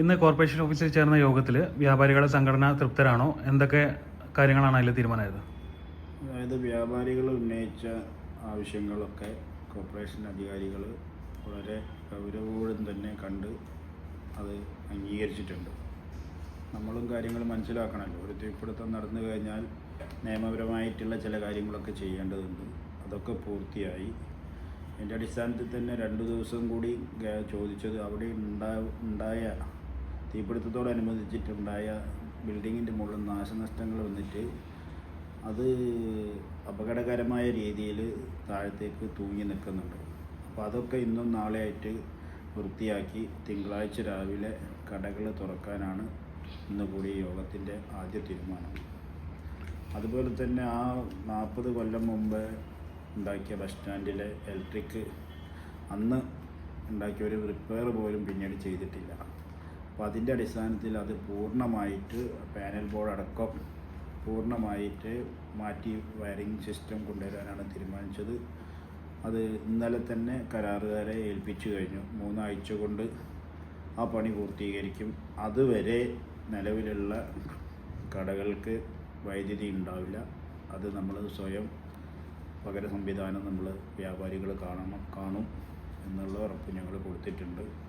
ഇന്ന് കോർപ്പറേഷൻ ഓഫീസിൽ ചേർന്ന യോഗത്തിൽ വ്യാപാരികളുടെ സംഘടന തൃപ്തരാണോ? എന്തൊക്കെ കാര്യങ്ങളാണ് അതിൽ തീരുമാനമായത്? അതായത് വ്യാപാരികൾ ഉന്നയിച്ച ആവശ്യങ്ങളൊക്കെ കോർപ്പറേഷൻ അധികാരികൾ വളരെ ഗൗരവോടും തന്നെ കണ്ട് അത് അംഗീകരിച്ചിട്ടുണ്ട്. നമ്മളും കാര്യങ്ങൾ മനസ്സിലാക്കണമല്ലോ. ഒരു തീപിടുത്തം നടന്നു കഴിഞ്ഞാൽ നിയമപരമായിട്ടുള്ള ചില കാര്യങ്ങളൊക്കെ ചെയ്യേണ്ടതുണ്ട്. അതൊക്കെ പൂർത്തിയായി. എന്റെ അടിസ്ഥാനത്തിൽ തന്നെ രണ്ട് ദിവസം കൂടി ചോദിച്ചത് അവിടെ ഉണ്ടാ ഉണ്ടായ തീപിടുത്തത്തോടനുബന്ധിച്ചിട്ടുണ്ടായ ബിൽഡിങ്ങിന്റെ മുകളിൽ നാശനഷ്ടങ്ങൾ വന്നിട്ട് അത് അപകടകരമായ രീതിയിൽ താഴത്തേക്ക് തൂങ്ങി നിൽക്കുന്നുണ്ട്. അപ്പോൾ അതൊക്കെ ഇന്നും നാളെയായിട്ട് വൃത്തിയാക്കി തിങ്കളാഴ്ച രാവിലെ കടകൾ തുറക്കാനാണ് ഇന്ന് കൂടി യോഗത്തിന്റെ ആദ്യ തീരുമാനം. അതുപോലെ തന്നെ ആ നാൽപ്പത് കൊല്ലം മുമ്പ് ഉണ്ടാക്കിയ ബസ് സ്റ്റാൻഡിലെ ഇലക്ട്രിക് അന്ന് ഉണ്ടാക്കിയ ഒരു റിപ്പയർ പോലും പിന്നീട് ചെയ്തിട്ടില്ല. അപ്പോൾ അതിന്റെ അടിസ്ഥാനത്തിൽ അത് പൂർണമായിട്ട് പാനൽ ബോർഡ് അടക്കം പൂർണമായിട്ട് മാറ്റി വയറിംഗ് സിസ്റ്റം കൊണ്ടുവരാനാണ് തീരുമാനിച്ചത്. അത് ഇന്നലെ തന്നെ കരാറുകാരെ ഏൽപ്പിച്ചു കഴിഞ്ഞു. മൂന്നാഴ്ച കൊണ്ട് ആ പണി പൂർത്തീകരിക്കും. അതുവരെ നിലവിലുള്ള കടകൾക്ക് വൈദ്യുതി ഉണ്ടാവില്ല. അത് നമ്മൾ സ്വയം പകര സംവിധാനം നമ്മൾ വ്യാപാരികൾ കാണണം കാണും എന്നുള്ള ഉറപ്പ് ഞങ്ങൾ കൊടുത്തിട്ടുണ്ട്.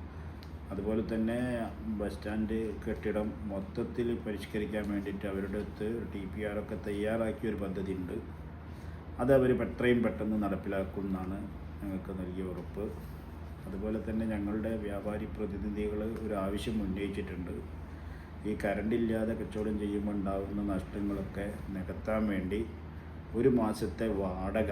അതുപോലെ തന്നെ ബസ് സ്റ്റാൻഡ് കെട്ടിടം മൊത്തത്തിൽ പരിഷ്കരിക്കാൻ വേണ്ടിയിട്ട് അവരുടെ അടുത്ത് ടി പി ആർ ഒക്കെ തയ്യാറാക്കിയ ഒരു പദ്ധതി ഉണ്ട് അത് അവർ എത്രയും പെട്ടെന്ന് നടപ്പിലാക്കും എന്നാണ് ഞങ്ങൾക്ക് നൽകിയ ഉറപ്പ്. അതുപോലെ തന്നെ ഞങ്ങളുടെ വ്യാപാരി പ്രതിനിധികൾ ഒരു ആവശ്യം ഉന്നയിച്ചിട്ടുണ്ട്. ഈ കറണ്ട് ഇല്ലാതെ കച്ചവടം ചെയ്യുമ്പോൾ ഉണ്ടാകുന്ന നഷ്ടങ്ങളൊക്കെ നികത്താൻ വേണ്ടി ഒരു മാസത്തെ വാടക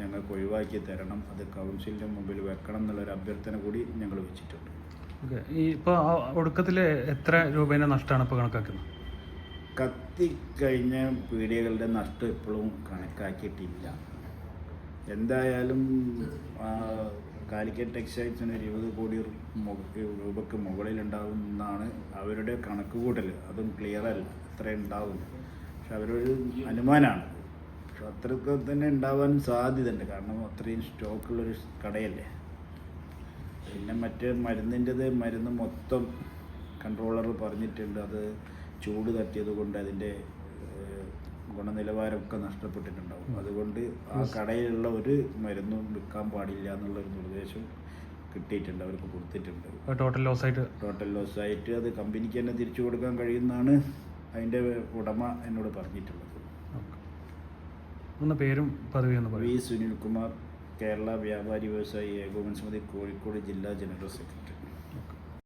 ഞങ്ങൾക്ക് ഒഴിവാക്കി തരണം. അത് കൗൺസിലിന്റെ മുമ്പിൽ വെക്കണം എന്നുള്ളൊരു അഭ്യർത്ഥന കൂടി ഞങ്ങൾ വെച്ചിട്ടുണ്ട്. ഓക്കെ. ഈ ഇപ്പോൾ ഒടുക്കത്തിൽ എത്ര രൂപേന്റെ നഷ്ടമാണ് ഇപ്പോൾ കണക്കാക്കുന്നത്? കത്തിക്കഴിഞ്ഞ പീടികകളുടെ നഷ്ടം ഇപ്പോഴും കണക്കാക്കിയിട്ടില്ല. എന്തായാലും കാലിക്കറ്റ് എക്സൈസിന് ഒരു ഇരുപത് കോടി രൂപക്ക് രൂപയ്ക്ക് മുകളിലുണ്ടാവുമെന്നാണ് അവരുടെ കണക്ക് കൂട്ടൽ അതും ക്ലിയർ അല്ല. ഉണ്ടാവും പക്ഷെ അവരൊരു അനുമാനമാണ് അത്രയ്ക്ക് തന്നെ ഉണ്ടാവാൻ സാധ്യതയുണ്ട്. കാരണം അത്രയും സ്റ്റോക്കുള്ളൊരു കടയല്ലേ? പിന്നെ മറ്റേ മരുന്നിന്റെത് മരുന്ന് മൊത്തം കൺട്രോളർ പറഞ്ഞിട്ടുണ്ട്. അത് ചൂട് തട്ടിയത് കൊണ്ട് അതിന്റെ ഗുണനിലവാരമൊക്കെ നഷ്ടപ്പെട്ടിട്ടുണ്ടാവും. അതുകൊണ്ട് ആ കടയിലുള്ള ഒരു മരുന്നും വിൽക്കാൻ പാടില്ല എന്നുള്ളൊരു നിർദ്ദേശം കിട്ടിയിട്ടുണ്ട്. അവർക്ക് കൊടുത്തിട്ടുണ്ട്. ടോട്ടൽ ലോസ് ആയിട്ട്? ടോട്ടൽ ലോസ് ആയിട്ട് അത് കമ്പനിക്ക് തന്നെ തിരിച്ചു കൊടുക്കാൻ കഴിയുമെന്നാണ് അതിന്റെ ഉടമ എന്നോട് പറഞ്ഞിട്ടുള്ളത്. ഒന്ന് പേരും പദവി എന്ന് പറയും വി സുനിൽകുമാർ കേരള വ്യാപാരി വ്യവസായി ഏകോപന സമിതി കോഴിക്കോട് ജില്ലാ ജനറൽ സെക്രട്ടറി.